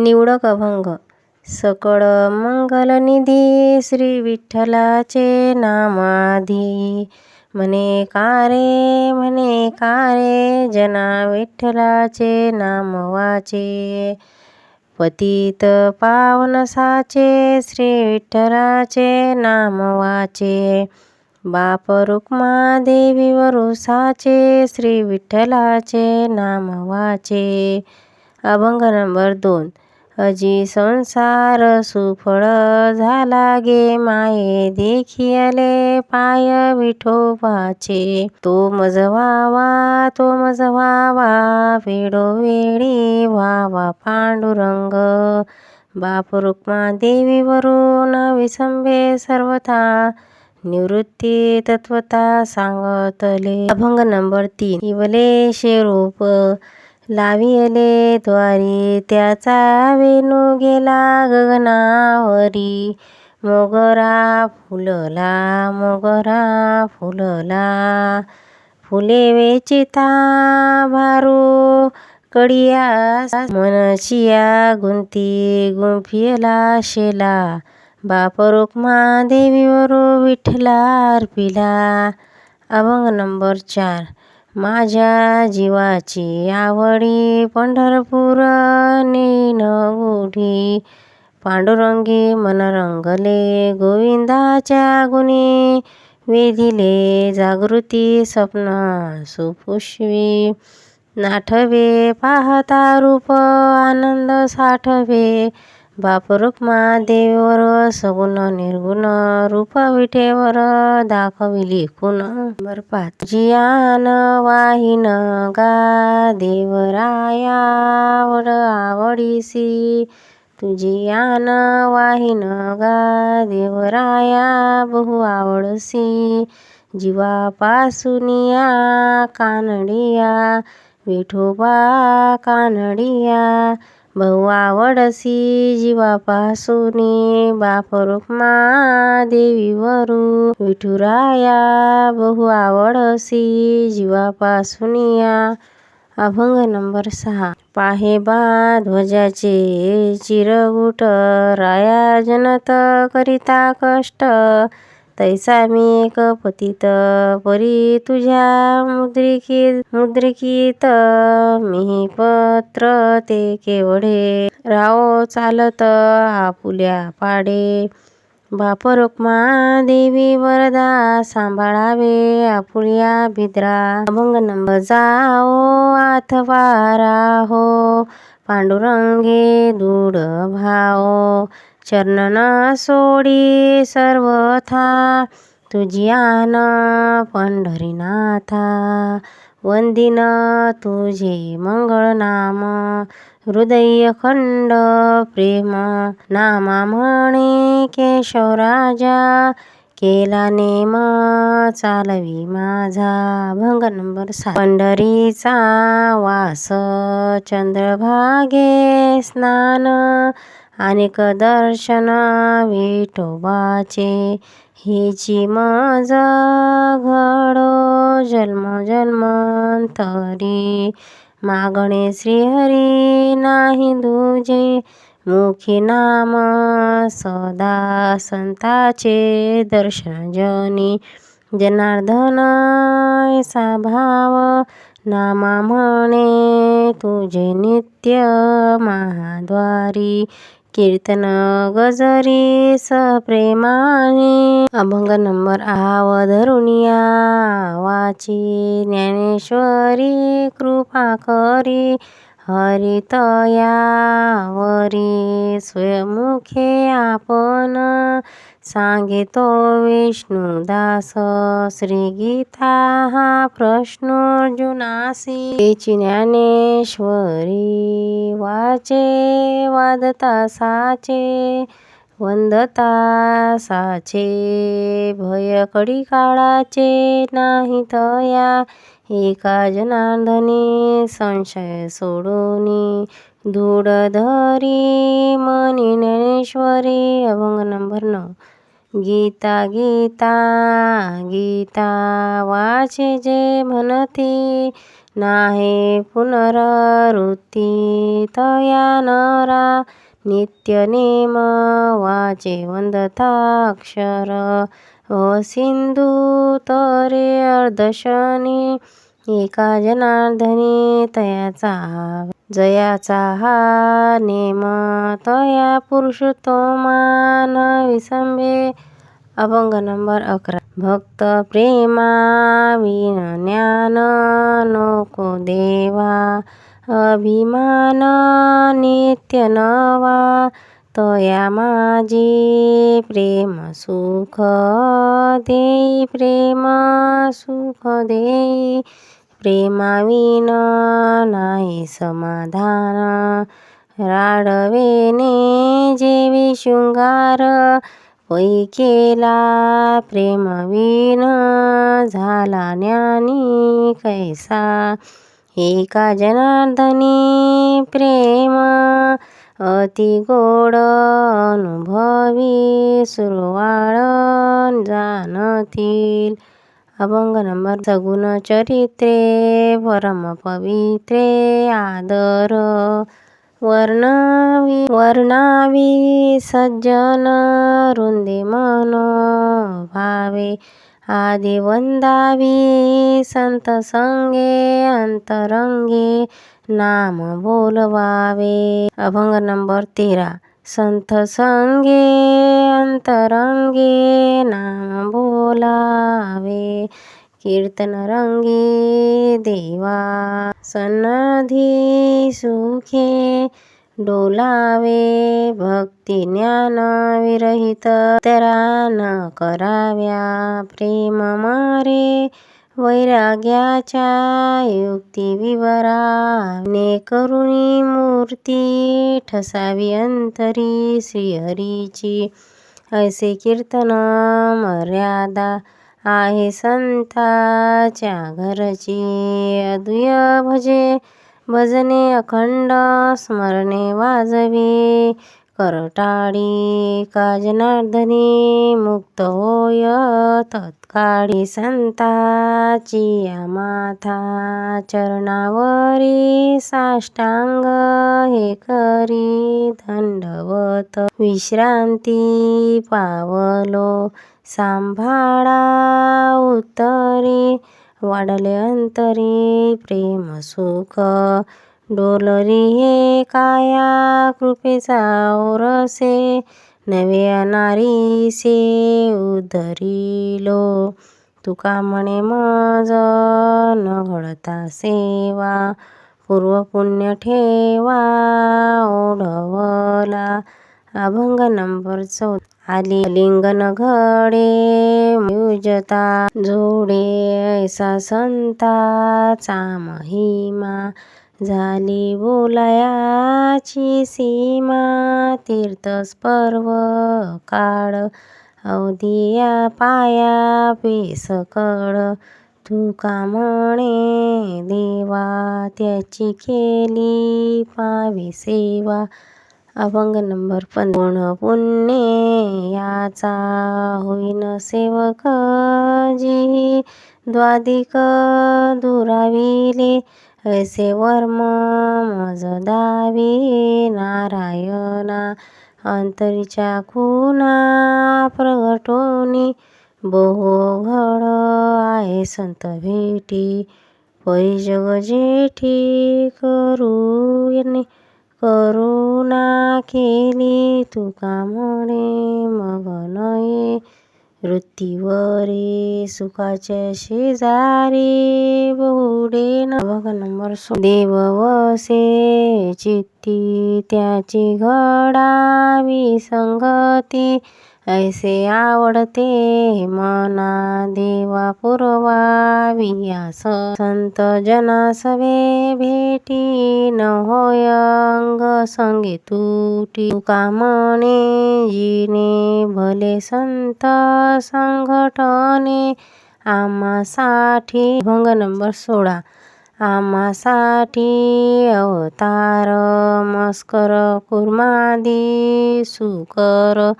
निवडक अभंग. सकळ मंगलनिधी श्री विठ्ठलाचे नामाधी. म्हणे कारे म्हणे कारे जना विठ्ठलाचे नाम वाचे पतित पावन साचे श्री विठ्ठलाचे नाम वाचे बाप रुक्मा देवी वरुसाचे श्री विठ्ठलाचे नाम वाचे अभंग नंबर दोन. अजी संसार सुफळ झाला गे माये देखियले पाय विठोबाचे. तो मज व्हावा तो मज व्हावा वेळोवेळी व्हावा पांडुरंग. बाप रुक्मा देवी वरून विसंबे सर्वथा निवृत्ती तत्वता सांगतले. अभंग नंबर तीन इवले शेरूप लावियले द्वारी त्याचा वेणू गेला गगनावरी. मोगरा फुलला मोगरा फुलला. फुले वेचिता भारू कडिया मनचिया गुंती गुंफियला शेला. बाप रुक्मा देवीवरू विठ्ठला अर्पिला अभंग नंबर चार. माझ्या जीवाची आवडी पंढरपूर नेन गुढी पांडुरंगी मन रंगले गोविंदाच्या गुणी. वेधिले जागृती स्वप्न सुपुष्वी. नाठवे पाहता रूप आनंद साठवे. बापरूप महादेवर सगुण निर्गुण रूप विठेवर दाखविली कुण नंबर पाच जियान वाहिन गा देवराया आवड आवडीसी. तुझी आन वाहिन गा देवराया बहु आवडसी. जीवापासुनिया कानडिया विठोबा कानडिया बहु आवडसी जीवापासूनी मा देवी देवीवरू विठुराया बहु आवडसी जीवापासूनिया अभंग नंबर सहा. पाहे बा ध्वजाचे चिरगुट राया जनत करिता कष्ट. तैसा मी एक पतित परी तुझ्या मुद्रिकीत मुद्रिकीत मी पत्र ते केवढे? राहो चालत आपुल्या पाडे. बाप रुक्मा देवी वरदा सांभाळावे आपुल्या भिद्रा अभंग नंब जाओ आथवारा हो. पांडुरंगे दूड भाओ. चरणन सोडी सर्वथा तुझी आन पंढरीनाथा. वंदिन तुझे मंगळनाम हृदय खंड प्रेम. नामा म्हणे केशवराजा केला नेम चालवी माझा. भंग नंबर सात. पंढरीचा वास चंद्रभागे स्नान अनेक दर्शना विठोबाचे. हिची मज घडो जन्म जन्मांतरी. मागणे श्रीहरी नाही दुजे. मुखी नाम सदा संताचे दर्शन जनी जनार्दन ऐसा भाव नामा म्हणे तुझे नित्य महाद्वारी. कीर्तन गजरी सप्रेमाने. अभंग नंबर आव धरुनिया वाची ज्ञानेश्वरी कृपा करी. हरितया वरी स्वयमुखे आपण सांगितो विष्णुदास श्रीगीता हा प्रश्न अर्जुनासी ज्ञानेश्वरी वाचे वादता साचे वंदता साचे कडी काळाचे नाही तया एका जनार्दनी संशय सोडूनी धूड धरी मनी ज्ञानेश्वरी अभंग नंबर नऊ. गीता गीता गीता वाचे जे म्हणती नाही पुनरावृत्ती तया नरा. नित्य नेम वाचे वंदता अक्षर सिंधू तरे अर्धशनी एका जनार्दनी तयाचा जयाचा हा नेम तया पुरुषोत्तमान विसंबे. अभंग नंबर अकरा. भक्त प्रेमा विन ज्ञान नको देवा. अभिमान नित्य नवा. तया माझे प्रेम सुख देई प्रेम सुख देई। प्रेमाविन नाही समाधान राडवेने जेवी शृंगार पै केला प्रेमविन झाला ज्ञानी कैसा। एका जनार्दनी प्रेम अति गोड अनुभवी सुरवाळ जाणतील. अभंग नंबर सगुण चरित्रे परम पवित्रे आदर वर्णावी वर्णावी सज्जन रुंदे मनो भावे आदि वंदावी संत संगे अंतरंगे नाम बोलवावे। अभंग नंबर तेरा संत संगे अंतरंगे नाम बोलावे। कीर्तन रंगे देवा सन्नधी सुखे डोलावे भक्ती ज्ञान विरहित तरा न कराव्या प्रेम मारे वैराग्याच्या युक्ती विवरा ने करुणी मूर्ती ठसावी अंतरी श्रीहरीची ऐसे कीर्तन मर्यादा आहे संताच्या घरची अदुय भजे भजने अखंड स्मरणे वाजवी. करटाळी काजनार्दनी मुक्त होय तत्काळी संताची माथा चरणावरी साष्टांग हे करी दंडवत. विश्रांती पावलो सांभाळा उत्तरी. वाढले अंतरी प्रेम सुख डोलरी हे काया कृपेचा ओरसे. नवे नारीसे उधरिलो तुका म्हणे मज न घडता सेवा. पूर्व पुण्य ठेवा ओढवला. अभंग नंबर चौदा. आली लिंगन घडे युजता जोडे ऐसा संताचा महिमा. झाली बोलायाची सीमा तीर्थस्पर्व काळ. अवधिया पाया पेसकड तुका म्हणे देवा त्याची केली पावी सेवा. अभंग नंबर पण गुण पुण्य याचा होईन सेवक जी? द्वादिक दुराविले ऐसे वर्म मज दावी नारायणा अंतरीच्या खुना प्रगटोनी बहु घड आहे संत भेटी परिजग जेठी करू येणे. करुणा केली तुका म्हणे मग नये वृत्तीवरे सुखाच्या शेजारी बहुडे बघ नंबर देव वसे चित्ती त्याची घडावी संगती ऐसे आवडते मना देवा पुरवावियास संत जनासवे भेटी न होय अंग संगे तुटी तुका म्हणे जिने भले संत संघटने आम्हासाठी भंग नंबर सोळा. आम्हासाठी अवतार मस्कर कुर्मादी सुकर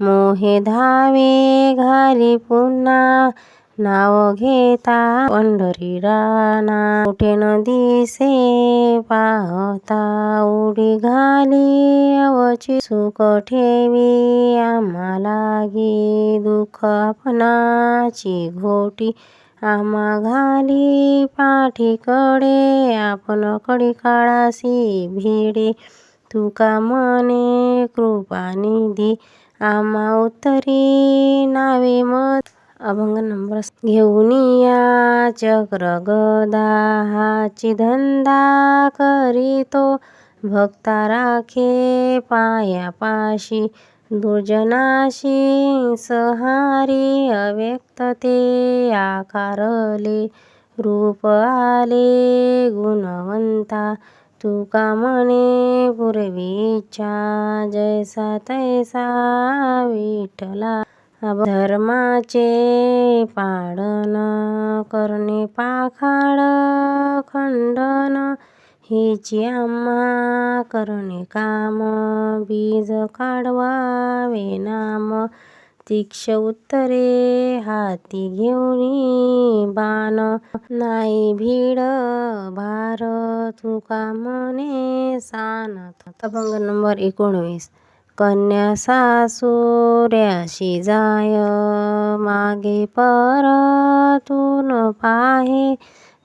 मोहे धावे घाली पुन्हा. नाव घेता पंढरी राना कुठे न दिसे पाहता उडी घाली. अवची सुख ठेवी आम्हाला लागी दुःख आपणाची घोटी. आम्हा घाली पाठीकडे आपण कडी काळासी भिडे. तुका मने कृपानिधी आम्हा नावे मत अभंग नंबर घेऊन या चक्र गदा हाची धंदा करीतो. भक्ता राखे पायापाशी दुर्जनाशी सहारी अव्यक्त ते आकारले रूप आले गुणवंता तुका म्हणे पूर्वीच्या जैसा तैसा विठला धर्माचे पाडन करणे पाखाड खंडन हिची आम्हा करणे काम बीज काढवावे नाम. तीक्ष उत्तरे हाती घेऊन बाण. नाही भीड भार तुका म्हणे सानथ अभंग नंबर एकोणवीस. कन्या सासुऱ्याशी जाय मागे परतून पाहे.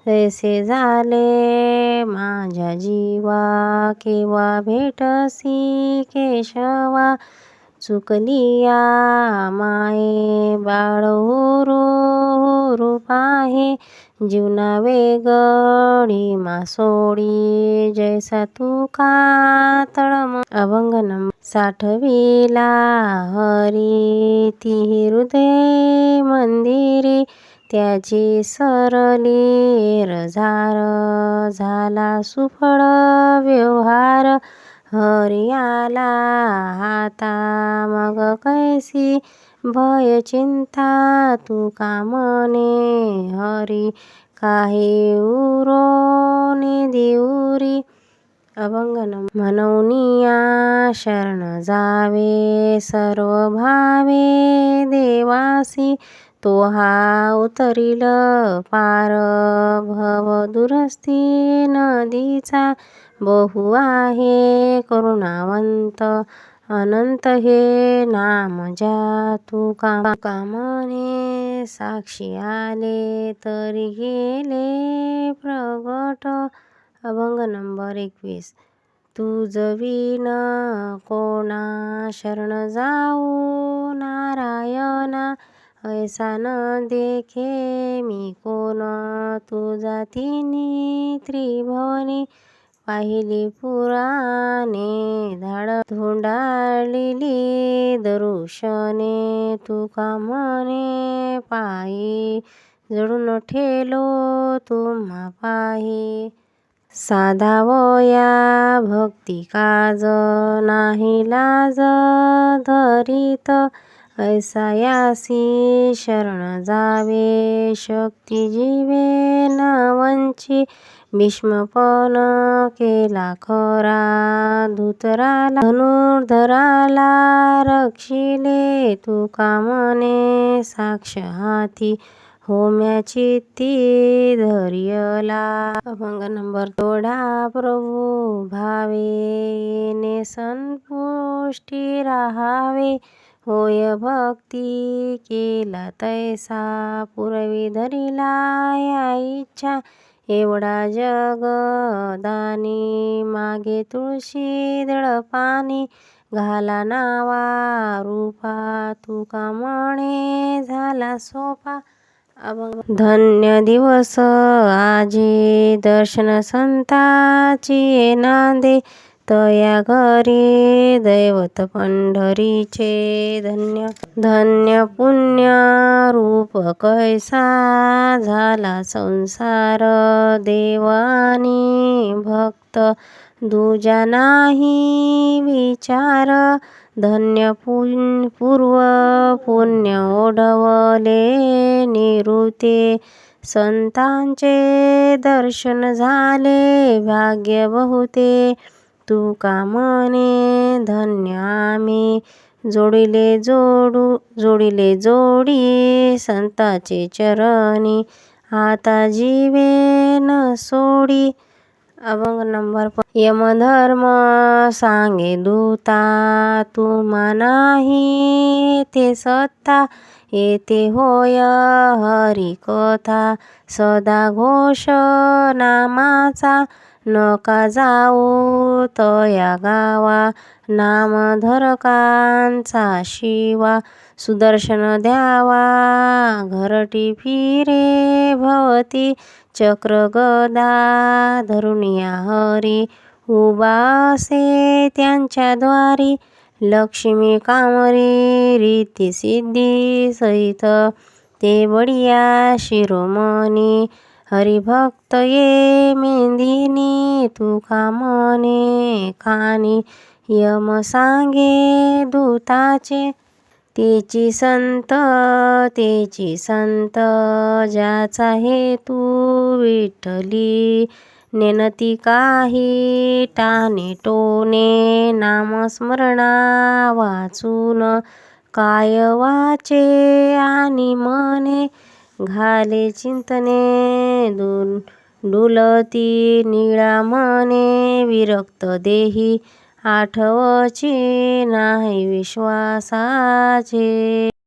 तैसे झाले माझ्या जीवा केव्हा भेटसी केशवा. चुकलिया माये बाळ होरू होरू पाहे जीवना वेगळी मासोडी जैसा तू कातळ अभंग नम साठविला हरी ती हृदय मंदिरी त्याची सरली रझार झाला सुफळ व्यवहार हरियाला आता हाता मग कैसी भय चिंता तू कामने हरी काही उरोने देऊरी अभंगन म्हणूनिया शरण जावे सर्व भावे देवासी तो हा उतरिल पार भव दुरस्ती नदीचा बहु आहे करुणावंत अनंत हे नाम ज्या तू काम कामाने साक्षी आले तरी गेले प्रगट अभंग नंबर एकवीस. तुझ विन कोणा शरण जाऊ नारायणा ऐसा न देखे मी कोण? तुझा तिन्ही त्रिभुवनी पाहिली पुराणे धाड धुंडाळलेली दरुशने तुका मने पायी जडून ठेलो तुम्हा पाही साधावया भक्ती काज नाही लाज धरीत ऐसा यासी शरण जावे शक्ती जीवे न वंची। भीष्मपण केला खरा धुतराला धनुर्धराला रक्षिले तुका कामने साक्ष हाती होम्याची ती धैर्यला. अभंग नंबर तोडा प्रभू भावे ने संपुष्टी राहावे. होय भक्ती केला तैसा पुरवी धरिला या इच्छा. एवढा जग दानी मागे तुळशी दळपानी घाला नावा रूपा तुका म्हणे झाला सोपा. धन्य दिवस आजी दर्शन संताची नांदे. तया घरी दैवत पंढरीचे धन्य धन्य पुण्य रूप कैसा झाला संसार देवानी भक्त. दुजा नाही विचार धन्य पुन पूर्व पुण्य ओढवले निरुते. संतांचे दर्शन झाले भाग्य बहुते. तुका म्हणे धन्य आम्ही? जोडिले जोडू जोडिले जोडी संताचे चरणी. आता जीवे न सोडी अभंग नंबर यमधर्म सांगे दूता तुम्हा नाही ते सत्ता येते होय हरिकथा सदा घोष नामाचा नका जाऊ तया गावा नामधरकांचा शिवा सुदर्शन द्यावा घरटी फिरे भवती चक्र गदा धरुनिया हरी उबासे त्यांच्या द्वारी लक्ष्मी कामरी रीती सिद्धी सहित ते बडिया शिरोमणी हरिभक्त ये मेंदिनी तुका मने खानी. यम सांगे दूताचे तेची संत तेची संत. ज्याचा हेतू विठली नेनती काही टाने टोने नामस्मरणा वाचून. काय वाचे आणि मने घाले चिंतने दुल डुलती निळा मने विरक्त देही आठवची नाही विश्वासाचे.